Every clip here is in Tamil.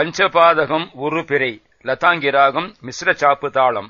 பஞ்சபாதகம் உரு பிறை லதாங்கி ராகம் மிஸ்ர சாப்பு தாளம்.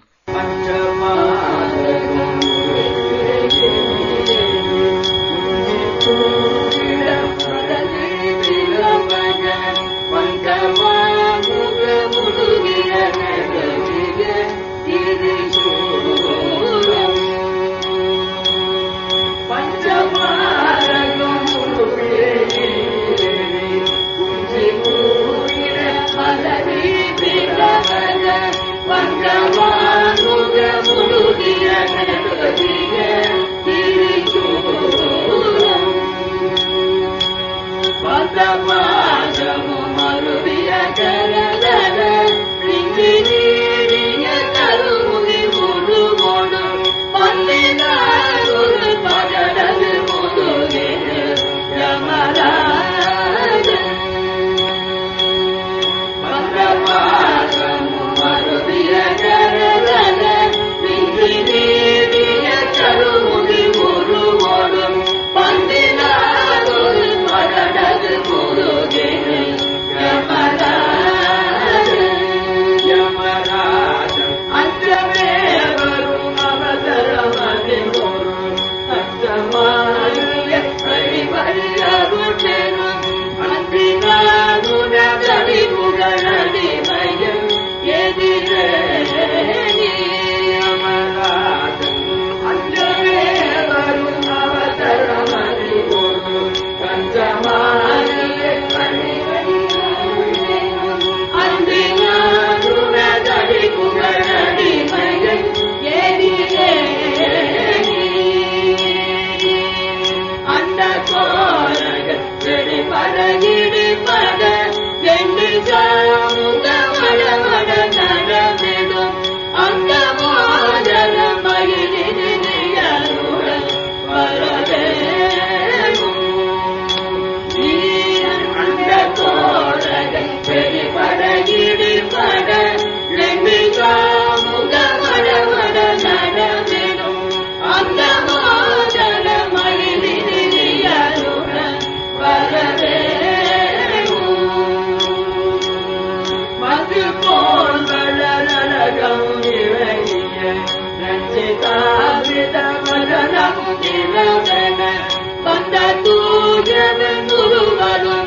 நயனமும் அழகிய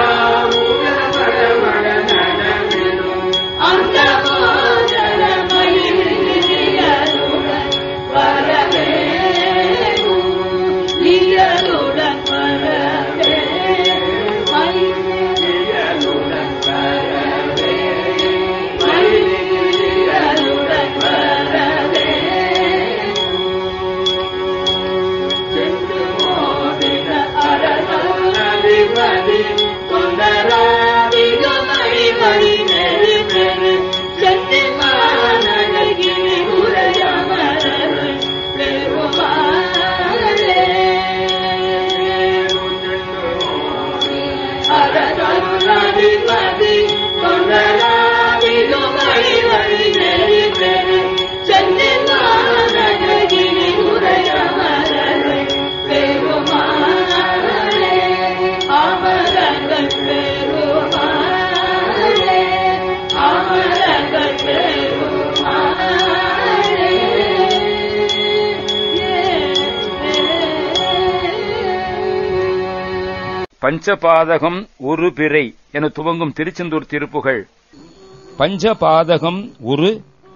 Krishna. பஞ்சபாதகம் ஒரு பிறை என துவங்கும் திருச்செந்தூர் திருப்புகள். பஞ்சபாதகம் ஒரு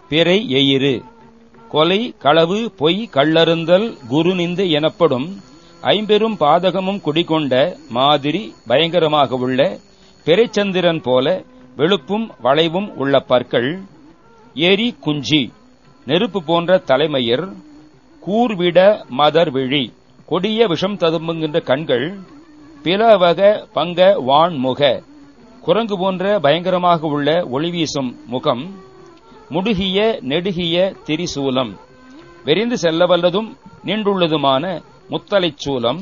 பிறை எயிறு கொலை களவு பொய் கள்ளறுந்தல் குருநிந்து எனப்படும் ஐம்பெரும் பாதகமும் குடிகொண்ட மாதிரி பயங்கரமாக உள்ள பிறைச்சந்திரன் போல வெளுப்பும் வளைவும் உள்ள பற்கள் எரி குஞ்சி நெருப்பு போன்ற தலைமயிர் கூர்விட மதர் விழி கொடிய விஷம் ததும்புகின்ற கண்கள் பிளவக பங்க வான்முக குரங்கு போன்ற பயங்கரமாக உள்ள ஒளிவீசும் முகம் முடுகிய நெடுகிய திரிசூலம். விரிந்து செல்லவல்லதும் நின்றுள்ளதுமான முத்தலைச் சூலம்.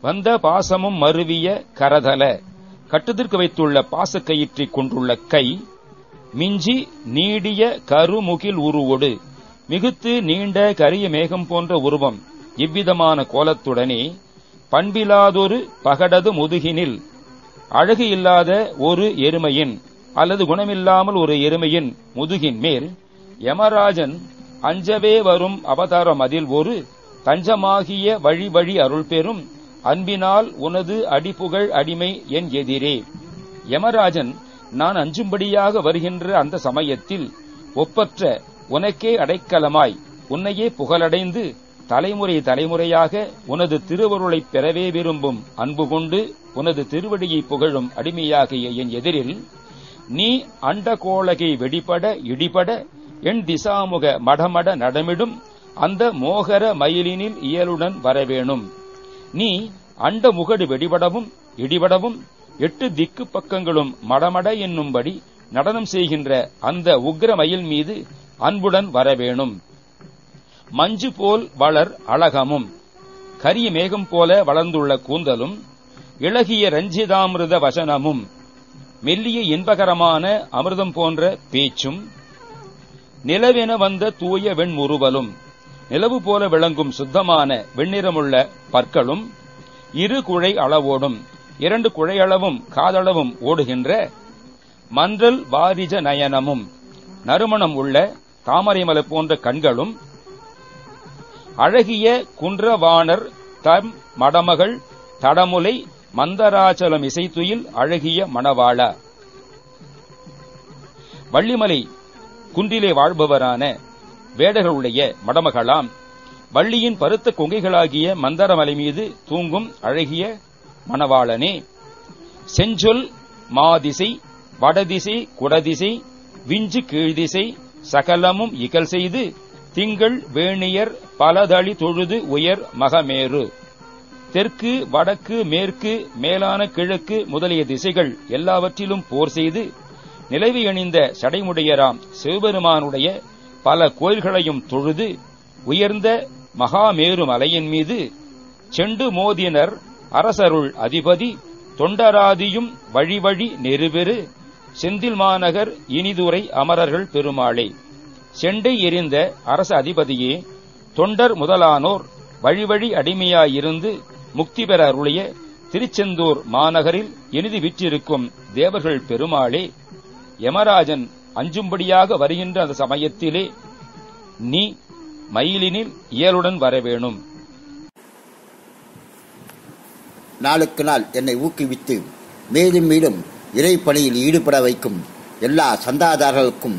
வந்த பாசமும் மருவிய கரதல. கட்டுத்திற்கு வைத்துள்ள பாசக்கயிற்றை கொண்டுள்ள கை. மிஞ்சி நீடிய கருமுகில் உருவோடு. மிகுத்து நீண்ட கரிய மேகம் போன்ற உருவம் இவ்விதமான கோலத்துடனே பண்பிலாதொரு பகடது முதுகினில். அழகு இல்லாத ஒரு எருமையின் அல்லது குணமில்லாமல் ஒரு எருமையின் முதுகின் மேல் யமராஜன் அஞ்சவே வரும் அவதாரம் அதில் ஒரு தஞ்சமாகிய வழி வழி அருள் பெறும் அன்பினால் உனது அடிப்புகழ் அடிமை என் எதிரே. யமராஜன் நான் அஞ்சும்படியாக வருகின்ற அந்த சமயத்தில் ஒப்பற்ற உனக்கே அடைக்கலமாய் உன்னையே புகழடைந்து தலைமுறை தலைமுறையாக உனது திருவருளைப் பெறவே விரும்பும் அன்பு கொண்டு உனது திருவடியை புகழும் அடிமையாகிய என் எதிரில் நீ அண்டகோளகை வெடிபட இடிபட என் திசாமுக மடமட நடமிடும் அந்த மோகர மயிலினில் இயலுடன் வரவேணும். நீ அண்ட முகடு வெடிபடவும் இடிபடவும் எட்டு திக்கு பக்கங்களும் மடமட என்னும்படி நடனம் செய்கின்ற அந்த உக்ர மயில் மீது அன்புடன் வரவேணும். மஞ்சு போல் வளர் அழகமும் கரிய மேகம் போல வளர்ந்துள்ள கூந்தலும் இளகிய ரஞ்சிதாமிருத வசனமும் மெல்லிய இன்பகரமான அமிர்தம் போன்ற பேச்சும் நிலவென வந்த தூய வெண்முறுவலும் நிலவு போல விளங்கும் சுத்தமான வெண்ணிறமுள்ள பற்களும் இரு குழை அளவோடும் இரண்டு குழையளவும் காதளவும் ஓடுகின்ற மன்றல் வாரிஜ நயனமும் நறுமணம் உள்ள தாமரைமலை போன்ற கண்களும் அழகிய குன்றவாணர் தம் மடமகள் தடமுலை மந்தராச்சலம் இசைத்துயில் அழகிய மணவாள. வள்ளிமலை குன்றிலே வாழ்பவரான வேடர்களுடைய மடமகளாம் வள்ளியின் பருத்த கொங்கைகளாகிய மந்தரமலை மீது தூங்கும் அழகிய மணவாளனே. செஞ்சொல் மாதிசை வடதிசை குடதிசை விஞ்சு கீழ்திசை சகலமும் இகல் செய்து திங்கள் வேணியர் பலதளி தொழுது உயர் மகமேறு. தெற்கு வடக்கு மேற்கு மேலான கிழக்கு முதலிய திசைகள் எல்லாவற்றிலும் போர் செய்து நிலவி அணிந்த சடைமுடையராம் சிவபெருமானுடைய பல கோயில்களையும் தொழுது உயர்ந்த மகாமேரு மலையின் மீது செண்டு மோதினர் அரசருள் அதிபதி தொண்டராதியும் வழி வழி நெருபெரு செந்தில் மாநகர் இனிதுரை அமரர்கள் பெருமாளே. செண்டை எறிந்த அரச அதிபதியே தொண்டர் முதலானோர் வழிவழி அடிமையாயிருந்து முக்தி பெற அருளிய திருச்செந்தூர் மாநகரில் எழுதி விற்றிருக்கும் தேவர்கள் பெருமாளே யமராஜன் அஞ்சும்படியாக வருகின்ற அந்த சமயத்திலே நீ மயிலினில் இயலுடன் வரவேணும் நாளுக்கு நாள் என்னை ஊக்குவித்து மேலும் மேலும் இறைப்பணியில் ஈடுபட வைக்கும் எல்லா சந்தாதாரர்களுக்கும்